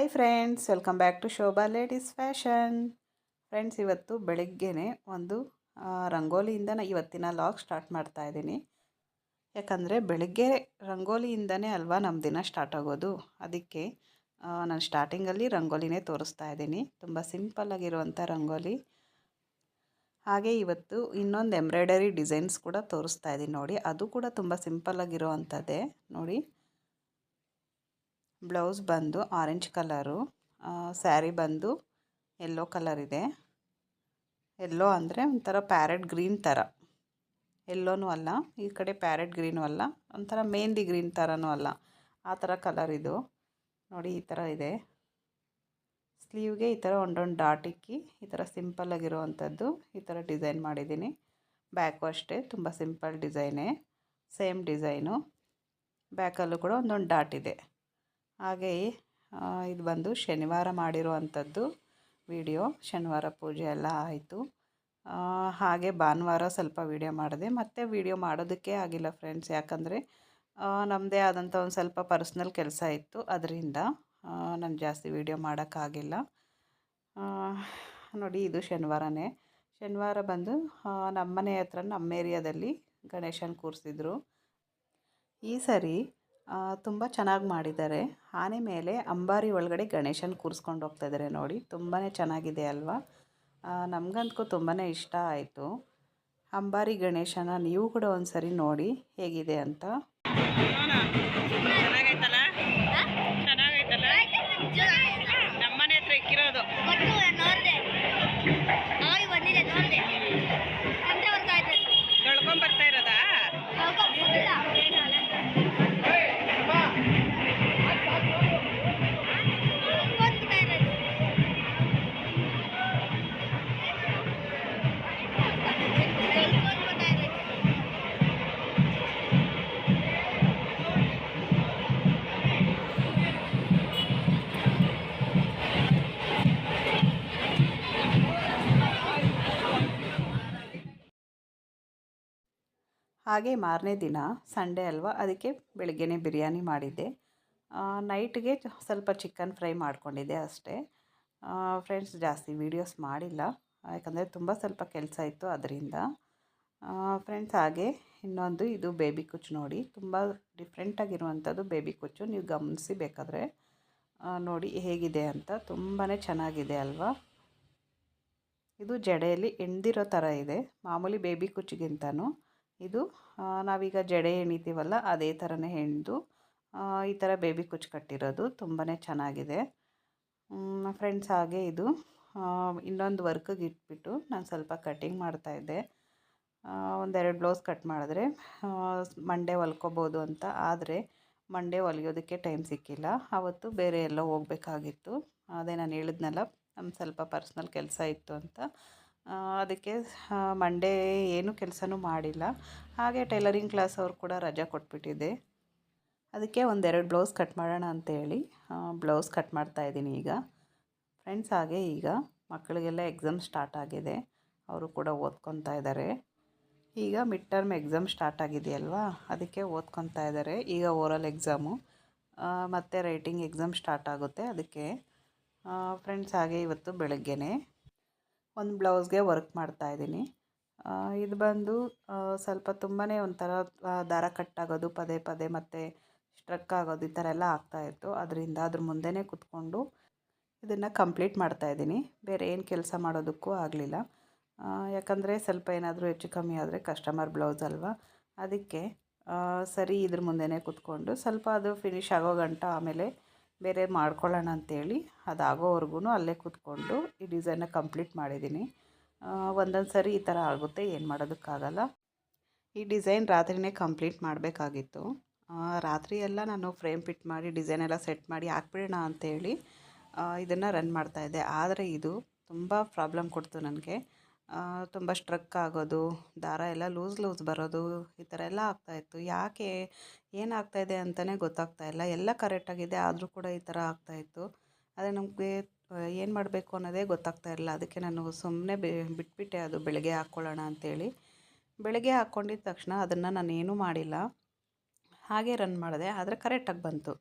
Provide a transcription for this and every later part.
Hi friends welcome back to Shobha ladies fashion friends ಇವತ್ತು ಬೆಳಿಗ್ಗೆನೆ ಒಂದು ರಂಗೋಲಿಯಿಂದ ಇವತ್ತಿನ ಲಾಗ್ ಸ್ಟಾರ್ಟ್ ಮಾಡ್ತಾ ಇದ್ದೀನಿ. ಯಾಕಂದರೆ ಬೆಳಿಗ್ಗೆ ರಂಗೋಲಿಯಿಂದನೇ ಅಲ್ವಾ ನಮ್ಮ ದಿನ ಸ್ಟಾರ್ಟ್ ಆಗೋದು. ಅದಕ್ಕೆ ನಾನು ಸ್ಟಾರ್ಟಿಂಗಲ್ಲಿ ರಂಗೋಲಿನೇ ತೋರಿಸ್ತಾ ಇದ್ದೀನಿ. ತುಂಬ ಸಿಂಪಲ್ಲಾಗಿರುವಂಥ ರಂಗೋಲಿ. ಹಾಗೆ ಇವತ್ತು ಇನ್ನೊಂದು ಎಂಬ್ರಾಯ್ಡರಿ ಡಿಸೈನ್ಸ್ ಕೂಡ ತೋರಿಸ್ತಾ ಇದ್ದೀನಿ ನೋಡಿ. ಅದು ಕೂಡ ತುಂಬ ಸಿಂಪಲ್ಲಾಗಿರೋ ಅಂಥದ್ದೇ ನೋಡಿ. ಬ್ಲೌಸ್ ಬಂದು ಆರೆಂಜ್ ಕಲರು ಸ್ಯಾರಿ ಬಂದು ಎಲ್ಲೋ ಕಲರ್ ಇದೆ. ಎಲ್ಲೋ ಅಂದರೆ ಒಂಥರ ಪ್ಯಾರೆಟ್ ಗ್ರೀನ್ ಥರ ಎಲ್ಲೋನೂ ಅಲ್ಲ, ಈ ಕಡೆ ಪ್ಯಾರೆಟ್ ಗ್ರೀನು ಅಲ್ಲ, ಒಂಥರ ಮೆಹಂದಿ ಗ್ರೀನ್ ಥರನೂ ಅಲ್ಲ. ಆ ಥರ ಕಲರ್ ಇದು. ನೋಡಿ, ಈ ಥರ ಇದೆ. ಸ್ಲೀವ್ಗೆ ಈ ಥರ ಒಂದೊಂದು ಡಾಟ್ ಇಕ್ಕಿ, ಈ ಥರ ಸಿಂಪಲ್ ಅಂಥದ್ದು ಈ ಥರ ಡಿಸೈನ್ ಮಾಡಿದ್ದೀನಿ. ಬ್ಯಾಕು ಅಷ್ಟೇ, ತುಂಬ ಸಿಂಪಲ್ ಡಿಸೈನೇ, ಸೇಮ್ ಡಿಸೈನು. ಬ್ಯಾಕಲ್ಲೂ ಕೂಡ ಒಂದೊಂದು ಡಾಟ್ ಇದೆ. ಹಾಗೆಯೇ ಇದು ಬಂದು ಶನಿವಾರ ಮಾಡಿರುವಂಥದ್ದು ವಿಡಿಯೋ. ಶನಿವಾರ ಪೂಜೆ ಎಲ್ಲ ಆಯಿತು. ಹಾಗೆ ಭಾನುವಾರ ಸ್ವಲ್ಪ ವಿಡಿಯೋ ಮಾಡಿದೆ. ಮತ್ತೆ ವಿಡಿಯೋ ಮಾಡೋದಕ್ಕೆ ಆಗಿಲ್ಲ ಫ್ರೆಂಡ್ಸ್ ಯಾಕಂದರೆ ನಮ್ಮದೇ ಆದಂಥ ಒಂದು ಸ್ವಲ್ಪ ಪರ್ಸ್ನಲ್ ಕೆಲಸ ಇತ್ತು. ಅದರಿಂದ ನಾನು ಜಾಸ್ತಿ ವಿಡಿಯೋ ಮಾಡೋಕ್ಕಾಗಿಲ್ಲ. ನೋಡಿ, ಇದು ಶನಿವಾರನೇ. ಶನಿವಾರ ಬಂದು ನಮ್ಮನೆ ಹತ್ರ, ನಮ್ಮ ಏರಿಯಾದಲ್ಲಿ ಗಣೇಶನ ಕೂರಿಸಿದ್ರು. ಈ ಸರಿ ತುಂಬ ಚೆನ್ನಾಗಿ ಮಾಡಿದ್ದಾರೆ. ಆನೆ ಮೇಲೆ ಅಂಬಾರಿ ಒಳಗಡೆ ಗಣೇಶನ ಕೂರಿಸ್ಕೊಂಡು ಹೋಗ್ತಾ ಇದ್ದಾರೆ ನೋಡಿ. ತುಂಬಾ ಚೆನ್ನಾಗಿದೆ ಅಲ್ವಾ? ನಮಗಂತೂ ತುಂಬಾ ಇಷ್ಟ ಆಯಿತು. ಅಂಬಾರಿ ಗಣೇಶನ ನೀವು ಕೂಡ ಒಂದು ನೋಡಿ ಹೇಗಿದೆ ಅಂತ. ಹಾಗೆ ಮಾರನೇ ದಿನ ಸಂಡೇ ಅಲ್ವಾ, ಅದಕ್ಕೆ ಬೆಳಗ್ಗೆನೇ ಬಿರಿಯಾನಿ ಮಾಡಿದ್ದೆ. ನೈಟ್ಗೆ ಸ್ವಲ್ಪ ಚಿಕನ್ ಫ್ರೈ ಮಾಡಿಕೊಂಡಿದ್ದೆ ಅಷ್ಟೇ. ಫ್ರೆಂಡ್ಸ್ ಜಾಸ್ತಿ ವೀಡಿಯೋಸ್ ಮಾಡಿಲ್ಲ, ಯಾಕಂದರೆ ತುಂಬ ಸ್ವಲ್ಪ ಕೆಲಸ ಇತ್ತು ಅದರಿಂದ. ಫ್ರೆಂಡ್ಸ್ ಹಾಗೆ ಇನ್ನೊಂದು ಇದು ಬೇಬಿ ಕುಚ್ಚು ನೋಡಿ, ತುಂಬ ಡಿಫ್ರೆಂಟಾಗಿರುವಂಥದ್ದು ಬೇಬಿ ಕುಚ್ಚು, ನೀವು ಗಮನಿಸಿ ಬೇಕಾದರೆ. ನೋಡಿ ಹೇಗಿದೆ ಅಂತ ತುಂಬಾ ಚೆನ್ನಾಗಿದೆ ಅಲ್ವಾ? ಇದು ಜಡೆಯಲ್ಲಿ ಎಣ್ದಿರೋ ಥರ ಇದೆ, ಮಾಮೂಲಿ ಬೇಬಿ ಕುಚ್ಚಿಗಿಂತನೂ ಇದು ನಾವೀಗ ಜಡೆ ಎಣಿತೀವಲ್ಲ, ಅದೇ ಥರನೇ ಹೆಣ್ದು ಈ ಥರ ಬೇಬಿ ಕುಚ್ಚು ಕಟ್ಟಿರೋದು ತುಂಬಾ ಚೆನ್ನಾಗಿದೆ. ಫ್ರೆಂಡ್ಸ್ ಹಾಗೆ ಇದು ಇನ್ನೊಂದು ವರ್ಕಿಗೆ ಇಟ್ಬಿಟ್ಟು ನಾನು ಸ್ವಲ್ಪ ಕಟ್ಟಿಂಗ್ ಮಾಡ್ತಾಯಿದ್ದೆ ಒಂದೆರಡು ಬ್ಲೌಸ್ ಕಟ್ ಮಾಡಿದ್ರೆ ಮಂಡೇ ಹೊಲ್ಕೋಬೋದು ಅಂತ, ಆದರೆ ಮಂಡೇ ಹೊಲಿಯೋದಕ್ಕೆ ಟೈಮ್ ಸಿಕ್ಕಿಲ್ಲ. ಆವತ್ತು ಬೇರೆ ಎಲ್ಲೋ ಹೋಗಬೇಕಾಗಿತ್ತು. ಅದೇ ನಾನು ಹೇಳಿದ್ನಲ್ಲ ನಮ್ಮ ಸ್ವಲ್ಪ ಪರ್ಸ್ನಲ್ ಕೆಲಸ ಇತ್ತು ಅಂತ. ಅದಕ್ಕೆ ಮಂಡೇ ಏನೂ ಕೆಲಸನೂ ಮಾಡಿಲ್ಲ. ಹಾಗೆ ಟೈಲರಿಂಗ್ ಕ್ಲಾಸ್ ಅವ್ರು ಕೂಡ ರಜಾ ಕೊಟ್ಬಿಟ್ಟಿದ್ದೆ ಅದಕ್ಕೆ ಒಂದೆರಡು ಬ್ಲೌಸ್ ಕಟ್ ಮಾಡೋಣ ಅಂತೇಳಿ ಬ್ಲೌಸ್ ಕಟ್ ಮಾಡ್ತಾ ಇದ್ದೀನಿ ಈಗ. ಫ್ರೆಂಡ್ಸ್ ಹಾಗೆ ಈಗ, ಮಕ್ಕಳಿಗೆಲ್ಲ ಎಕ್ಸಾಮ್ ಸ್ಟಾರ್ಟ್ ಆಗಿದೆ. ಅವರು ಕೂಡ ಓದ್ಕೊತಾ ಇದ್ದಾರೆ. ಈಗ ಮಿಡ್ ಟರ್ಮ್ ಎಕ್ಸಾಮ್ ಸ್ಟಾರ್ಟ್ ಆಗಿದೆಯಲ್ವಾ? ಅದಕ್ಕೆ ಓದ್ಕೊತಾ ಇದ್ದಾರೆ. ಈಗ ಓರಲ್ ಎಕ್ಸಾಮು ಮತ್ತು ರೈಟಿಂಗ್ ಎಕ್ಸಾಮ್ ಸ್ಟಾರ್ಟ್ ಆಗುತ್ತೆ. ಅದಕ್ಕೆ ಫ್ರೆಂಡ್ಸ್ ಹಾಗೆ ಇವತ್ತು ಬೆಳಗ್ಗೆನೆ ಒಂದು ಬ್ಲೌಸ್ಗೆ ವರ್ಕ್ ಮಾಡ್ತಾ ಇದ್ದೀನಿ. ಇದು ಬಂದು ಸ್ವಲ್ಪ ತುಂಬಾ ಒಂಥರ ದಾರ ಕಟ್ಟಾಗೋದು, ಪದೇ ಪದೇ ಮತ್ತು ಸ್ಟ್ರಕ್ ಆಗೋದು ಈ ಥರ ಎಲ್ಲ ಆಗ್ತಾಯಿತ್ತು ಅದರಿಂದ ಅದ್ರ ಮುಂದೆನೇ ಕುತ್ಕೊಂಡು ಇದನ್ನು ಕಂಪ್ಲೀಟ್ ಮಾಡ್ತಾ ಇದ್ದೀನಿ. ಬೇರೆ ಏನು ಕೆಲಸ ಮಾಡೋದಕ್ಕೂ ಆಗಲಿಲ್ಲ. ಯಾಕಂದರೆ ಸ್ವಲ್ಪ ಏನಾದರೂ ಹೆಚ್ಚು ಕಮ್ಮಿ ಆದರೆ ಕಸ್ಟಮರ್ ಬ್ಲೌಸ್ ಅಲ್ವಾ? ಅದಕ್ಕೆ ಸರಿ ಇದ್ರ ಮುಂದೆನೇ ಕುತ್ಕೊಂಡು ಸ್ವಲ್ಪ ಅದು ಫಿನಿಶ್ ಆಗೋ ಗಂಟ ಆಮೇಲೆ ಬೇರೆ ಮಾಡ್ಕೊಳ್ಳೋಣ ಅಂತೇಳಿ ಅದಾಗೋವರೆಗೂ ಅಲ್ಲೇ ಕೂತ್ಕೊಂಡು ಈ ಡಿಸೈನ್ನ ಕಂಪ್ಲೀಟ್ ಮಾಡಿದ್ದೀನಿ. ಒಂದೊಂದು ಸರಿ ಈ ಥರ ಆಗುತ್ತೆ, ಏನು ಮಾಡೋದಕ್ಕಾಗಲ್ಲ. ಈ ಡಿಸೈನ್ ರಾತ್ರಿನೇ ಕಂಪ್ಲೀಟ್ ಮಾಡಬೇಕಾಗಿತ್ತು. ರಾತ್ರಿ ಎಲ್ಲ ನಾನು ಫ್ರೇಮ್ ಫಿಟ್ ಮಾಡಿ, ಡಿಸೈನ್ ಎಲ್ಲ ಸೆಟ್ ಮಾಡಿ ಹಾಕ್ಬಿಡೋಣ ಅಂತೇಳಿ ಇದನ್ನು ರನ್ ಮಾಡ್ತಾಯಿದ್ದೆ ಆದರೆ ಇದು ತುಂಬ ಪ್ರಾಬ್ಲಮ್ ಕೊಡ್ತು ನನಗೆ. ತುಂಬ ಸ್ಟ್ರಕ್ ಆಗೋದು, ದಾರ ಎಲ್ಲ ಲೂಸ್ ಲೂಸ್ ಬರೋದು, ಈ ಥರ ಎಲ್ಲ ಆಗ್ತಾಯಿತ್ತು ಯಾಕೆ ಏನಾಗ್ತಾಯಿದೆ ಅಂತಲೇ ಗೊತ್ತಾಗ್ತಾ ಇಲ್ಲ. ಎಲ್ಲ ಕರೆಕ್ಟಾಗಿದೆ ಆದರೂ ಕೂಡ ಈ ಥರ ಆಗ್ತಾಯಿತ್ತು ಆದರೆ ನಮಗೆ ಏನು ಮಾಡಬೇಕು ಅನ್ನೋದೇ ಗೊತ್ತಾಗ್ತಾ ಇರಲಿಲ್ಲ. ಅದಕ್ಕೆ ನಾನು ಸುಮ್ಮನೆ ಬಿಟ್ಬಿಟ್ಟೆ ಅದು ಬೆಳಗ್ಗೆ ಹಾಕ್ಕೊಳ್ಳೋಣ ಅಂತೇಳಿ. ಬೆಳಗ್ಗೆ ಹಾಕ್ಕೊಂಡಿದ್ದ ತಕ್ಷಣ ಅದನ್ನು ನಾನು ಏನೂ ಮಾಡಿಲ್ಲ. ಹಾಗೆ ರನ್ ಮಾಡಿದೆ, ಆದರೆ ಕರೆಕ್ಟಾಗಿ ಬಂತು.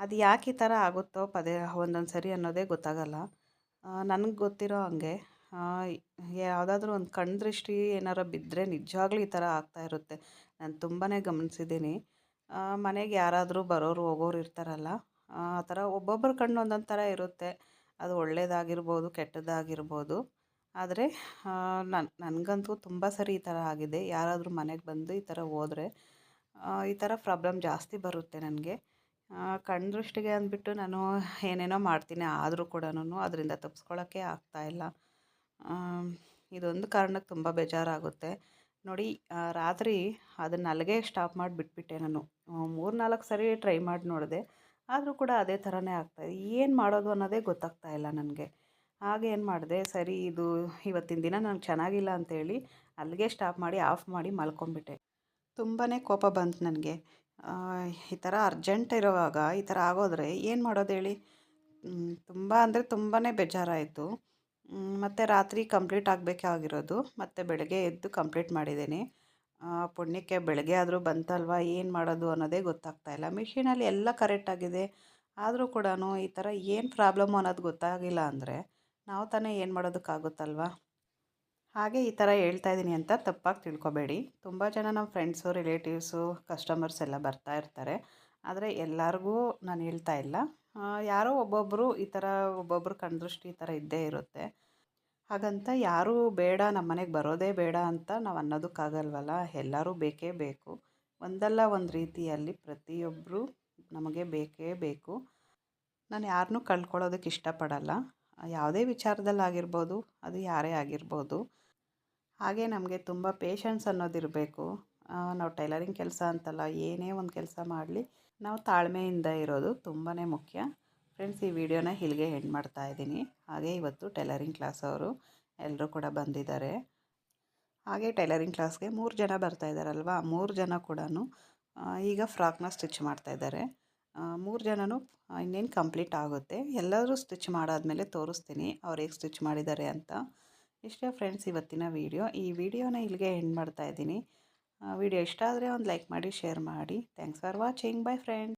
ಅದು ಯಾಕೆ ಈ ಥರ ಆಗುತ್ತೋ ಪದೇ ಒಂದೊಂದು ಸರಿ ಅನ್ನೋದೇ ಗೊತ್ತಾಗಲ್ಲ. ನನಗೆ ಗೊತ್ತಿರೋ ಹಂಗೆ ಯಾವುದಾದ್ರೂ ಒಂದು ಕಣ್ದೃಷ್ಟಿ ಏನಾರ ಬಿದ್ದರೆ ನಿಜವಾಗ್ಲೂ ಈ ಥರ ಆಗ್ತಾ ಇರುತ್ತೆ. ನಾನು ತುಂಬಾ ಗಮನಿಸಿದ್ದೀನಿ. ಮನೆಗೆ ಯಾರಾದರೂ ಬರೋರು, ಹೋಗೋರು ಇರ್ತಾರಲ್ಲ, ಆ ಥರ ಒಬ್ಬೊಬ್ಬರ ಕಣ್ಣು ಒಂದೊಂದು ಥರ ಇರುತ್ತೆ. ಅದು ಒಳ್ಳೆಯದಾಗಿರ್ಬೋದು ಕೆಟ್ಟದ್ದಾಗಿರ್ಬೋದು ಆದರೆ ನನ್ನ ನನಗಂತೂ ತುಂಬ ಸರಿ ಈ ಥರ ಆಗಿದೆ. ಯಾರಾದರೂ ಮನೆಗೆ ಬಂದು ಈ ಥರ ಹೋದರೆ ಈ ಥರ ಪ್ರಾಬ್ಲಮ್ ಜಾಸ್ತಿ ಬರುತ್ತೆ ನನಗೆ. ಕಣ್ದೃಷ್ಟಿಗೆ ಅಂದ್ಬಿಟ್ಟು ನಾನು ಏನೇನೋ ಮಾಡ್ತೀನಿ ಆದರೂ ಕೂಡ ಅದರಿಂದ ತಪ್ಪಿಸ್ಕೊಳ್ಳೋಕ್ಕೆ ಆಗ್ತಾಯಿಲ್ಲ ಇದೊಂದು ಕಾರಣಕ್ಕೆ ತುಂಬ ಬೇಜಾರಾಗುತ್ತೆ. ನೋಡಿ ರಾತ್ರಿ ಅದನ್ನು ಅಲ್ಲಿಗೆ ಸ್ಟಾಪ್ ಮಾಡಿ ಬಿಟ್ಬಿಟ್ಟೆ ನಾನು. ಮೂರು ನಾಲ್ಕು ಸರಿ ಟ್ರೈ ಮಾಡಿ ನೋಡಿದೆ. ಆದರೂ ಕೂಡ ಅದೇ ಥರನೇ ಆಗ್ತಾಯಿದೆ ಏನು ಮಾಡೋದು ಅನ್ನೋದೇ ಗೊತ್ತಾಗ್ತಾ ಇಲ್ಲ ನನಗೆ. ಹಾಗೆ ಏನು ಮಾಡಿದೆ, ಸರಿ ಇದು ಇವತ್ತಿನ ದಿನ ನನಗೆ ಚೆನ್ನಾಗಿಲ್ಲ ಅಂತೇಳಿ ಅಲ್ಲಿಗೆ ಸ್ಟಾಪ್ ಮಾಡಿ ಆಫ್ ಮಾಡಿ ಮಲ್ಕೊಂಬಿಟ್ಟೆ ತುಂಬಾ ಕೋಪ ಬಂತು ನನಗೆ. ಈ ಥರ ಅರ್ಜೆಂಟ್ ಇರುವಾಗ, ಈ ಥರ ಆಗೋದ್ರೆ ಏನು ಮಾಡೋದು ಹೇಳಿ? ತುಂಬ ಅಂದರೆ ತುಂಬಾ ಬೇಜಾರಾಯಿತು. ಮತ್ತು ರಾತ್ರಿ ಕಂಪ್ಲೀಟ್ ಆಗಬೇಕಾಗಿರೋದು ಮತ್ತು ಬೆಳಗ್ಗೆ ಎದ್ದು ಕಂಪ್ಲೀಟ್ ಮಾಡಿದ್ದೀನಿ. ಪುಣ್ಯಕ್ಕೆ ಬೆಳಗ್ಗೆ ಆದರೂ ಬಂತಲ್ವ? ಏನು ಮಾಡೋದು ಅನ್ನೋದೇ ಗೊತ್ತಾಗ್ತಾ ಇಲ್ಲ. ಮಿಷಿನಲ್ಲಿ ಎಲ್ಲ ಕರೆಕ್ಟಾಗಿದೆ ಆದರೂ ಕೂಡ ಈ ಥರ ಏನು ಪ್ರಾಬ್ಲಮ್ ಅನ್ನೋದು ಗೊತ್ತಾಗಿಲ್ಲ ಅಂದರೆ ನಾವು ತಾನೇ ಏನು ಮಾಡೋದಕ್ಕಾಗುತ್ತಲ್ವ? ಹಾಗೆ ಈ ಥರ ಹೇಳ್ತಾ ಇದ್ದೀನಿ ಅಂತ ತಪ್ಪಾಗಿ ತಿಳ್ಕೊಬೇಡಿ. ತುಂಬ ಜನ ನಮ್ಮ ಫ್ರೆಂಡ್ಸು ರಿಲೇಟಿವ್ಸು ಕಸ್ಟಮರ್ಸ್ ಎಲ್ಲ ಬರ್ತಾ ಇರ್ತಾರೆ. ಆದರೆ ಎಲ್ಲರಿಗೂ ನಾನು ಹೇಳ್ತಾ ಇಲ್ಲ. ಯಾರೋ ಒಬ್ಬೊಬ್ಬರು ಈ ಥರ ಒಬ್ಬೊಬ್ಬರು ಕಣ್ದೃಷ್ಟಿ ಈ ಥರ ಇದ್ದೇ ಇರುತ್ತೆ. ಹಾಗಂತ ಯಾರೂ ಬೇಡ ನಮ್ಮ ಮನೆಗೆ ಬರೋದೇ ಬೇಡ ಅಂತ ನಾವು ಅನ್ನೋದಕ್ಕಾಗಲ್ವಲ್ಲ, ಎಲ್ಲರೂ ಬೇಕೇ ಬೇಕು. ಒಂದಲ್ಲ ಒಂದು ರೀತಿಯಲ್ಲಿ ಪ್ರತಿಯೊಬ್ಬರು ನಮಗೆ ಬೇಕೇ ಬೇಕು. ನಾನು ಯಾರನ್ನೂ ಕಳ್ಕೊಳ್ಳೋದಕ್ಕೆ ಇಷ್ಟಪಡಲ್ಲ. ಯಾವುದೇ ವಿಚಾರದಲ್ಲಾಗಿರ್ಬೋದು ಅದು ಯಾರೇ ಆಗಿರ್ಬೋದು. ಹಾಗೆ ನಮಗೆ ತುಂಬ ಪೇಷನ್ಸ್ ಅನ್ನೋದಿರಬೇಕು ನಾವು ಟೈಲರಿಂಗ್ ಕೆಲಸ ಅಂತಲ್ಲ, ಏನೇ ಒಂದು ಕೆಲಸ ಮಾಡಲಿ ನಾವು ತಾಳ್ಮೆಯಿಂದ ಇರೋದು ತುಂಬಾ ಮುಖ್ಯ. ಫ್ರೆಂಡ್ಸ್ ಈ ವಿಡಿಯೋನ ಇಲ್ಲಿಗೆ ಎಂಡ್ ಮಾಡ್ತಾ ಇದ್ದೀನಿ. ಹಾಗೆ ಇವತ್ತು ಟೈಲರಿಂಗ್ ಕ್ಲಾಸ್ ಅವರು ಎಲ್ಲರೂ ಕೂಡ ಬಂದಿದ್ದಾರೆ. ಹಾಗೆ ಟೈಲರಿಂಗ್ ಕ್ಲಾಸ್ಗೆ ಮೂರು ಜನ ಬರ್ತಾ ಇದ್ದಾರಲ್ವ? ಮೂರು ಜನ ಕೂಡ ಈಗ ಫ್ರಾಕ್ನ ಸ್ಟಿಚ್ ಮಾಡ್ತಾ ಇದ್ದಾರೆ. ಮೂರು ಜನನೂ ಇನ್ನೇನು ಕಂಪ್ಲೀಟ್ ಆಗುತ್ತೆ. ಎಲ್ಲರೂ ಸ್ಟಿಚ್ ಮಾಡಾದಮೇಲೆ ತೋರಿಸ್ತೀನಿ ಅವ್ರು ಹೇಗೆ ಸ್ಟಿಚ್ ಮಾಡಿದ್ದಾರೆ ಅಂತ. ಇಷ್ಟೇ ಫ್ರೆಂಡ್ಸ್ ಇವತ್ತಿನ ವಿಡಿಯೋ. ಈ ವಿಡಿಯೋನ ಇಲ್ಲಿಗೆ ಎಂಡ್ ಮಾಡ್ತಾ ಇದ್ದೀನಿ. ವಿಡಿಯೋ ಇಷ್ಟ ಆದರೆ ಒಂದು ಲೈಕ್ ಮಾಡಿ ಶೇರ್ ಮಾಡಿ. Thanks for watching bye friends